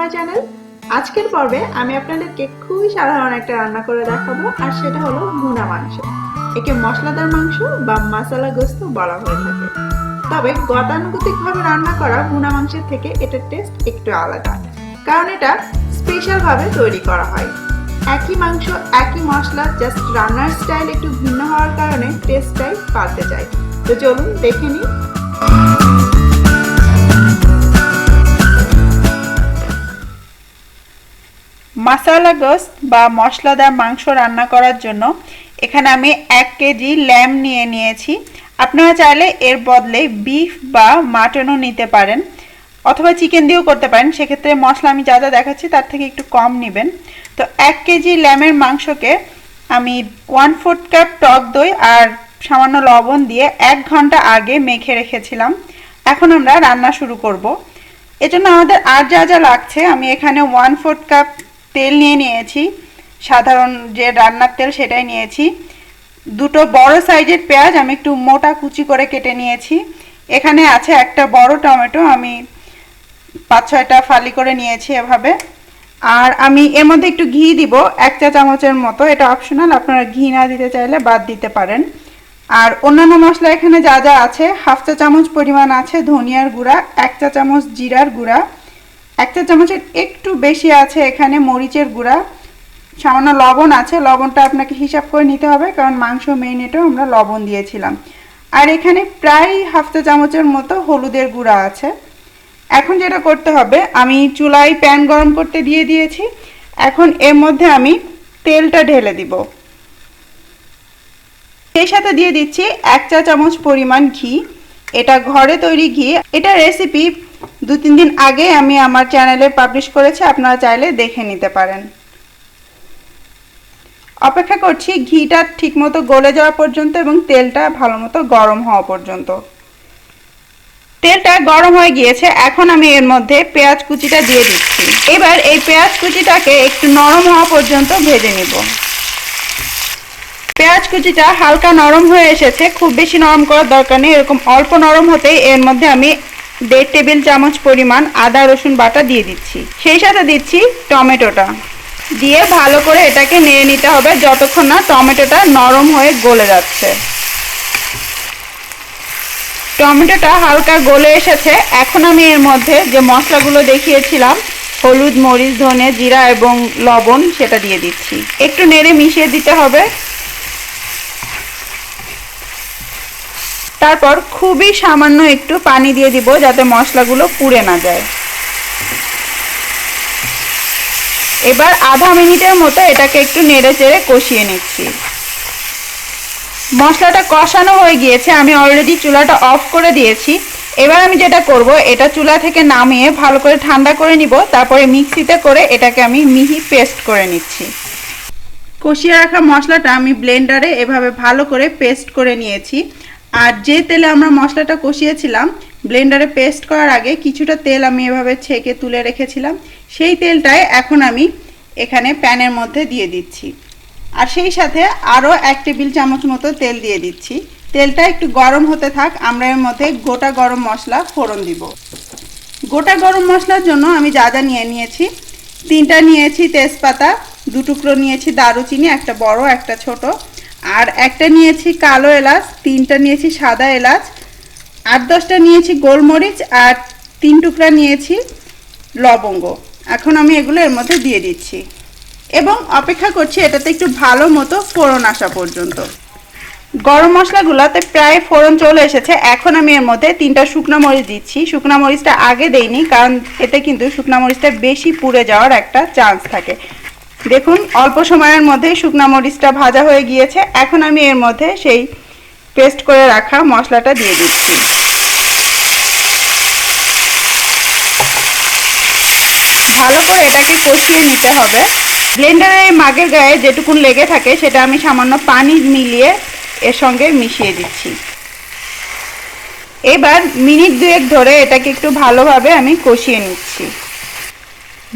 My channel. আজকের পর্বে আমি আপনাদেরকে খুবই সাধারণ একটা রান্না করে দেখাবো, আর সেটা হলো ভুনা মাংস। একে মশলাদার মাংস বা মশলা গোস্ত বলা হয়ে থাকে। তবে গতানুগতিকভাবে রান্না করা ভুনা মাংসের থেকে এটার টেস্ট একটু আলাদা, কারণ এটা স্পেশাল ভাবে তৈরি করা হয়। একই মাংস, একই মশলা, জাস্ট রান্নার স্টাইল একটু ভিন্ন হওয়ার কারণে টেস্টটাই পাল্টে যায়। তো চলুন দেখে নিই। মাসালা গোস্ত বা মশলাদার মাংস রান্না করার জন্য এখানে আমি এক কেজি ল্যাম নিয়ে নিয়েছি। আপনারা চাইলে এর বদলে বিফ বা মাটনও নিতে পারেন অথবা চিকেন দিয়েও করতে পারেন। সেক্ষেত্রে মশলা আমি যা যা দেখাচ্ছি তার থেকে একটু কম নেবেন। তো এক কেজি ল্যামের মাংসকে আমি ওয়ান ফোর্থ কাপ টক দই আর সামান্য লবণ দিয়ে এক ঘণ্টা আগে মেখে রেখেছিলাম। এখন আমরা রান্না শুরু করব। এজন্য আমাদের আর যা যা লাগছে আমি এখানে ওয়ান ফোর্থ কাপ তেল নিয়ে নিয়েছি, সাধারণ যে রান্নার তেল সেটাই নিয়েছি। দুটো বড় সাইজের পেঁয়াজ আমি একটু মোটা কুচি করে কেটে নিয়েছি। এখানে আছে একটা বড় টমেটো, আমি পাঁচ ছয়টা ফালি করে নিয়েছি এভাবে। আর আমি এর মধ্যে একটু ঘি দিব, এক চা চামচের মতো, এটা অপশনাল আপনারা ঘি না দিতে চাইলে বাদ দিতে পারেন। আর অন্যান্য মশলা এখানে যা যা আছে, হাফ চা চামচ পরিমাণ আছে ধনিয়ার গুঁড়া, এক চা চামচ জিরার গুঁড়া এক চা চামচের একটু বেশি আছে এখানে মরিচের গুঁড়া। সামান্য লবণ আছে, লবণটা আপনাকে হিসাব করে নিতে হবে, কারণ মাংস মেরিনেটেও আমরা লবণ দিয়েছিলাম। আর এখানে প্রায় হাফ চা চামচের মতো হলুদের গুঁড়া আছে। এখন যেটা করতে হবে, আমি চুলায় প্যান গরম করতে দিয়ে দিয়েছি। এখন এর মধ্যে আমি তেলটা ঢেলে দিব। সেই সাথে দিয়ে দিচ্ছি এক চা চামচ পরিমাণ ঘি। এটা ঘরে তৈরি ঘি। এটা রেসিপি দু তিন দিন আগে আমি আমার চ্যানেলে পাবলিশ করেছি, আপনারা চাইলে দেখে নিতে পারেন। অপেক্ষা করছি, ঘিটা ঠিকমতো গলে যাওয়া পর্যন্ত এবং তেলটা ভালো মতো গরম হওয়া পর্যন্ত। তেলটা গরম হয়ে গিয়েছে, এখন আমি এর মধ্যে পেঁয়াজ কুচিটা দিয়ে দিচ্ছি। এবার এই পেঁয়াজ কুচিটাকে একটু নরম হওয়া পর্যন্ত ভেজে নিব। পেঁয়াজ কুচিটা হালকা নরম হয়ে এসেছে, খুব বেশি নরম করার দরকার নেই, এরকম অল্প নরম হতেই এর মধ্যে আমি দেড় টেবিল চামচ পরিমাণ আদা, রসুন বাটা দিয়ে দিচ্ছি। সেই সাথে দিচ্ছি টমেটোটা। দিয়ে ভালো করে এটাকে নেড়ে নিতে হবে যতক্ষণ না টমেটোটা নরম হয়ে গলে যাচ্ছে। টমেটোটা হালকা গলে এসেছে। এখন আমি এর মধ্যে যে মশলাগুলো দেখিয়েছিলাম, হলুদ, মরিচ, ধনে, জিরা এবং লবণ, সেটা দিয়ে দিচ্ছি। একটু নেড়ে মিশিয়ে দিতে হবে। তারপর খুবই সামান্য একটু পানি দিয়ে দিব যাতে মশলাগুলো পুড়ে না যায়। এবার আধা মিনিটের মতো এটাকে একটু নেড়ে চেড়ে কষিয়ে নিচ্ছি। মশলাটা কষানো হয়ে গিয়েছে, আমি অলরেডি চুলাটা অফ করে দিয়েছি। এবার আমি যেটা করব, এটা চুলা থেকে নামিয়ে ভালো করে ঠান্ডা করে নিব, তারপরে মিক্সিতে করে এটাকে আমি মিহি পেস্ট করে নিচ্ছি। কষিয়ে রাখা মশলাটা আমি ব্লেন্ডারে এভাবে ভালো করে পেস্ট করে নিয়েছি। আর যে তেলে আমরা মশলাটা কষিয়েছিলাম ব্লেন্ডারে পেস্ট করার আগে কিছুটা তেল আমি এভাবে ছেঁকে তুলে রেখেছিলাম। সেই তেলটাই এখন আমি এখানে প্যানের মধ্যে দিয়ে দিচ্ছি। আর সেই সাথে আরও এক টেবিল চামচ মতো তেল দিয়ে দিচ্ছি। তেলটা একটু গরম হতে থাক, আমরা এর মধ্যে গোটা গরম মশলা ফোড়ন দিব। গোটা গরম মশলার জন্য আমি যা যা নিয়ে নিয়েছি, তিনটা নিয়েছি তেজপাতা দু টুকরো নিয়েছি দারুচিনি, একটা বড়, একটা ছোট। আর একটা নিয়েছি কালো এলাচ, তিনটা নিয়েছি সাদা এলাচ আট দশটা নিয়েছি গোলমরিচ, আর তিন টুকরা নিয়েছি লবঙ্গ। এখন আমি এগুলো এর মধ্যে দিয়ে দিচ্ছি। এবং অপেক্ষা করছি এটাতে একটু ভালো মতো ফোড়ন আসা পর্যন্ত। গরম মশলাগুলোতে প্রায় ফোড়ন চলে এসেছে। এখন আমি এর মধ্যে তিনটা শুকনো মরিচ দিচ্ছি। শুকনো মরিচটা আগে দেইনি, কারণ এতে কিন্তু শুকনো মরিচটা বেশি পুড়ে যাওয়ার একটা চান্স থাকে। দেখুন, অল্প সময়ের মধ্যে শুকনো মরিচটা ভাজা হয়ে গিয়েছে। এখন আমি এর মধ্যে সেই পেস্ট করে রাখা মশলাটা দিয়ে দিচ্ছি। ভালো করে এটাকে কষিয়ে নিতে হবে। ব্লেন্ডারের মাগের গায়ে যেটুকুন লেগে থাকে, সেটা আমি সামান্য পানি মিলিয়ে এর সঙ্গে মিশিয়ে দিচ্ছি। এবার মিনিট দুয়েক ধরে এটাকে একটু ভালোভাবে আমি কষিয়ে নিচ্ছি।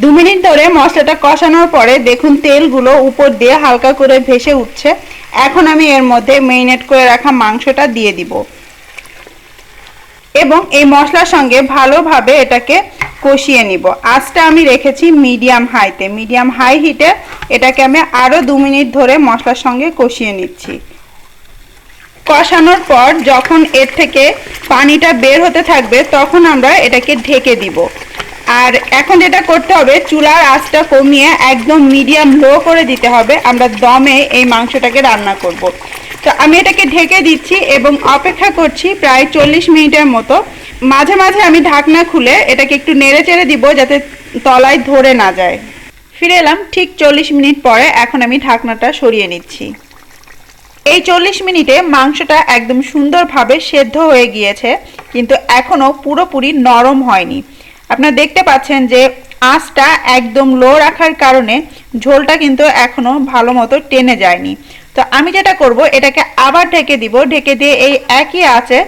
দু মিনিট ধরে মশলাটা কষানোর পরে দেখুন তেলগুলো উপর দিয়ে হালকা করে ভেসে উঠছে। এখন আমি এর মধ্যে মেরিনেট করে রাখা মাংসটা দিয়ে দিব। এবং এই মশলার সঙ্গে ভালোভাবে এটাকে কষিয়ে নিব। আজটা আমি রেখেছি মিডিয়াম হাইতে মিডিয়াম হাই হিটে এটাকে আমি আরও দু মিনিট ধরে মশলার সঙ্গে কষিয়ে নিচ্ছি। কষানোর পর যখন এর থেকে পানিটা বের হতে থাকবে, তখন আমরা এটাকে ঢেকে দিব। আর এখন যেটা করতে হবে, চুলার আঁচটা কমিয়ে একদম মিডিয়াম লো করে দিতে হবে। আমরা দমে এই মাংসটাকে রান্না করব। তো আমি এটাকে ঢেকে দিচ্ছি এবং অপেক্ষা করছি প্রায় চল্লিশ মিনিটের মতো। মাঝে মাঝে আমি ঢাকনা খুলে এটাকে একটু নেড়ে চেড়ে দিব যাতে তলায় ধরে না যায়। ফিরে এলাম ঠিক চল্লিশ মিনিট পরে এখন আমি ঢাকনাটা সরিয়ে নিচ্ছি। এই চল্লিশ মিনিটে মাংসটা একদম সুন্দরভাবে সেদ্ধ হয়ে গিয়েছে, কিন্তু এখনও পুরোপুরি নরম হয়নি। আপনারা দেখতে পাচ্ছেন যে আঁচটা একদম লো রাখার কারণে ঝোলটা কিন্তু এখনও ভালো মতো টেনে যায়নি। তো আমি যেটা করব, এটাকে আবার ঢেকে দিব। ঢেকে দিয়ে এই একই আছে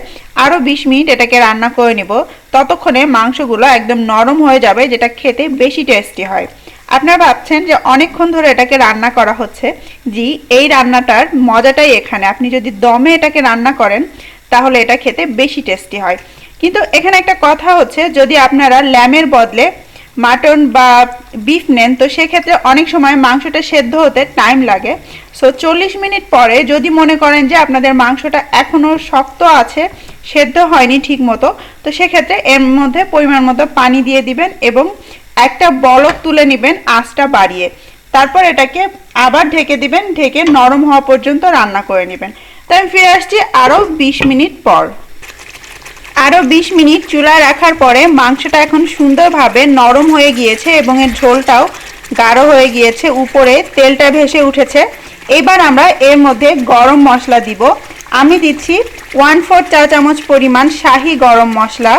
আরও বিশ মিনিট এটাকে রান্না করে নিব। ততক্ষণে মাংসগুলো একদম নরম হয়ে যাবে, যেটা খেতে বেশি টেস্টি হয়। আপনারা ভাবছেন যে অনেকক্ষণ ধরে এটাকে রান্না করা হচ্ছে। জি, এই রান্নাটার মজাটাই এখানে। আপনি যদি দমে এটাকে রান্না করেন, তাহলে এটা খেতে বেশি টেস্টি হয়। কিন্তু এখানে একটা কথা হচ্ছে, যদি আপনারা ল্যামের বদলে মাটন বা বিফ নেন, তো সেক্ষেত্রে অনেক সময় মাংসটা সেদ্ধ হতে টাইম লাগে। সো চল্লিশ মিনিট পরে যদি মনে করেন যে আপনাদের মাংসটা এখনও শক্ত আছে, সেদ্ধ হয়নি ঠিক মতো তো সেক্ষেত্রে এর মধ্যে পরিমাণ মতো পানি দিয়ে দিবেন এবং একটা বলক তুলে নেবেন আঁচটা বাড়িয়ে। তারপর এটাকে আবার ঢেকে দিবেন, ঢেকে নরম হওয়া পর্যন্ত রান্না করে নেবেন। তাই আমি ফিরে আসছি আরও বিশ মিনিট পর। আরও বিশ মিনিট চুলায় রাখার পরে মাংসটা এখন সুন্দরভাবে নরম হয়ে গিয়েছে এবং এর ঝোলটাও গাঢ় হয়ে গিয়েছে, উপরে তেলটা ভেসে উঠেছে। এবার আমরা এর মধ্যে গরম মশলা দিব। আমি দিচ্ছি ওয়ান ফোর চা চামচ পরিমাণ শাহি গরম মশলা।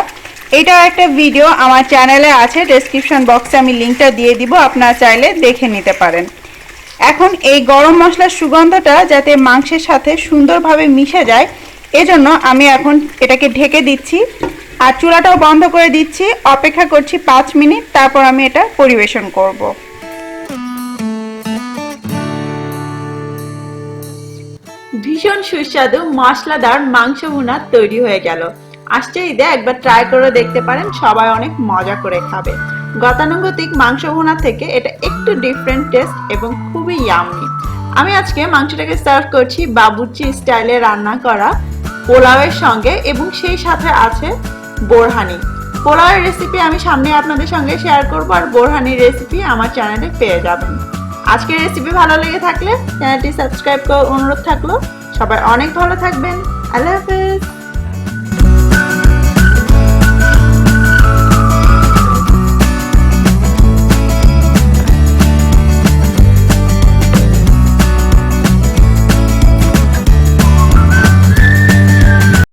এটাও একটা ভিডিও আমার চ্যানেলে আছে ডেসক্রিপশন বক্সে আমি লিঙ্কটা দিয়ে দিব, আপনারা চাইলে দেখে নিতে পারেন। এখন এই গরম মশলার সুগন্ধটা যাতে মাংসের সাথে সুন্দরভাবে মিশে যায় এজন্য আমি এখন এটাকে ঢেকে দিচ্ছি আর চুলাটাও বন্ধ করে দিচ্ছি, অপেক্ষা করছি পাঁচ মিনিট, তারপর আমি এটা পরিবেশন করব। ভীষণ সুস্বাদু, মশলাদার মাংস ভুনা তৈরি হয়ে গেল। আসছে ঈদে, একবার ট্রাই করে দেখতে পারেন, সবাই অনেক মজা করে খাবে। গতানুগতিক মাংস ভুনা থেকে এটা একটু ডিফারেন্ট টেস্ট এবং খুবই ইয়ামি আমি আজকে মাংসটাকে সার্ভ করছি বাবুর্চি স্টাইলে রান্না করা পোলাওয়ের সঙ্গে এবং সেই সাথে আছে বোরহানি। পোলাওয়ের রেসিপি আমি সামনে আপনাদের সঙ্গে শেয়ার করব আর বোরহানির রেসিপি আমার চ্যানেলে পেয়ে যাবেন। আজকের রেসিপি ভালো লেগে থাকলে চ্যানেলটি সাবস্ক্রাইব করার অনুরোধ থাকল। সবাই অনেক ভালো থাকবেন। আল্লাহ হাফেজ।